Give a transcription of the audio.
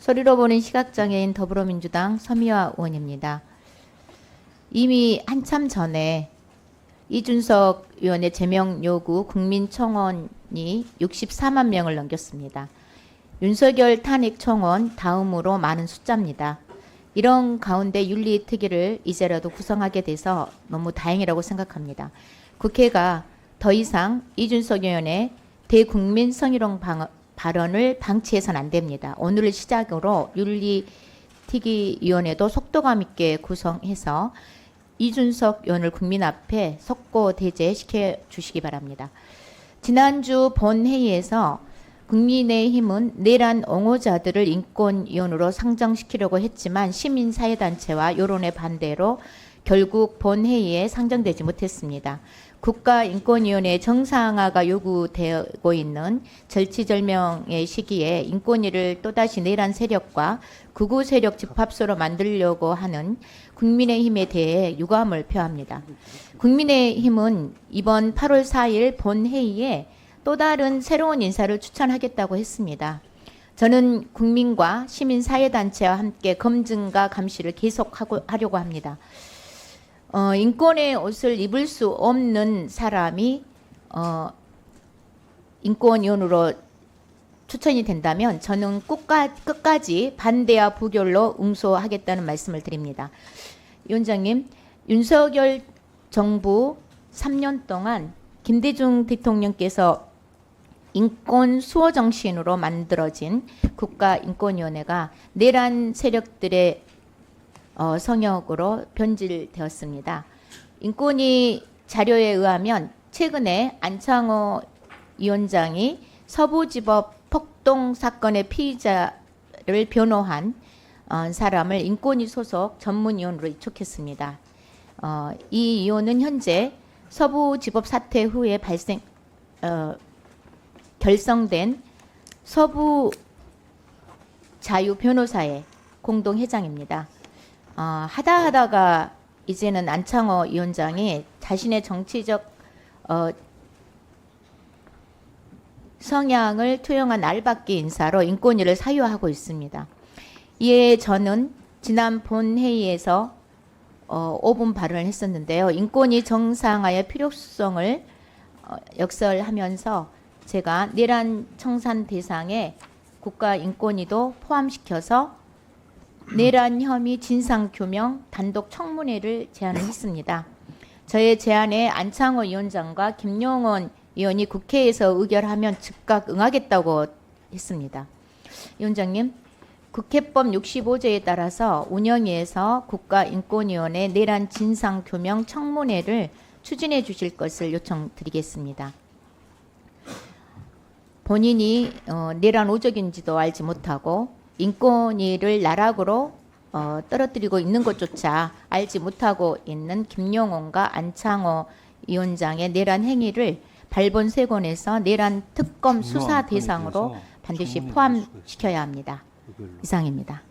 소리로 보는 시각장애인 더불어민주당 서미화 의원입니다. 이미 한참 전에 이준석 의원의 제명 요구 국민청원이 64만 명을 넘겼습니다. 윤석열 탄핵 청원 다음으로 많은 숫자입니다. 이런 가운데 윤리 특위를 이제라도 구성하게 돼서 너무 다행이라고 생각합니다. 국회가 더 이상 이준석 의원의 대국민 성희롱 방, 발언을 방치해서는 안 됩니다. 오늘을 시작으로 윤리특위위원회도 속도감 있게 구성해서 이준석 의원을 국민 앞에 속고 대제시켜 주시기 바랍니다. 지난주 본회의에서 국민의힘은 내란 옹호자들을 인권위원으로 상정시키려고 했지만 시민사회단체와 여론의 반대로 결국 본회의에 상정되지 못했습니다. 국가인권위원회 정상화가 요구되고 있는 절치절명의 시기에 인권위를 또다시 내란 세력과 극우 세력 집합소로 만들려고 하는 국민의힘에 대해 유감을 표합니다. 국민의힘은 이번 8월 4일 본회의에 또 다른 새로운 인사를 추천하겠다고 했습니다. 저는 국민과 시민사회단체와 함께 검증과 감시를 계속하려고 합니다. 어, 인권의 옷을 입을 수 없는 사람이 어, 인권위원으로 추천이 된다면 저는 끝까, 끝까지 반대와 부결로 응소하겠다는 말씀을 드립니다. 위원장님, 윤석열 정부 3년 동안 김대중 대통령께서 인권 수호 정신으로 만들어진 국가인권위원회가 내란 세력들의 어, 성역으로 변질되었습니다. 인권위 자료에 의하면 최근에 안창호 위원장이 서부지법 폭동 사건의 피의자를 변호한 어, 사람을 인권위 소속 전문위원으로 위촉했습니다. 어, 이 위원은 현재 서부지법 사태 후에 발생 어, 결성된 서부 자유 변호사의 공동 회장입니다. 어, 하다 하다가 이제는 안창호 위원장이 자신의 정치적 어, 성향을 투영한 알박기 인사로 인권위를 사유하고 있습니다. 이에 저는 지난 본회의에서 어, 5분 발언을 했었는데요. 인권위 정상화의 필요성을 어, 역설하면서 제가 내란 청산 대상에 국가인권위도 포함시켜서 내란 혐의 진상 규명 단독 청문회를 제안을 했습니다. 저의 제안에 안창호 위원장과 김용원 의원이 국회에서 의결하면 즉각 응하겠다고 했습니다. 위원장님, 국회법 65조에 따라서 운영위에서 국가인권위원회 내란 진상 규명 청문회를 추진해 주실 것을 요청드리겠습니다. 본인이 어, 내란 오적인지도 알지 못하고 인권위를 나락으로 어, 떨어뜨리고 있는 것조차 알지 못하고 있는 김용원과 안창호 위원장의 내란 행위를 발본 세권에서 내란 특검 수사 대상으로 반드시 포함시켜야 합니다. 이상입니다.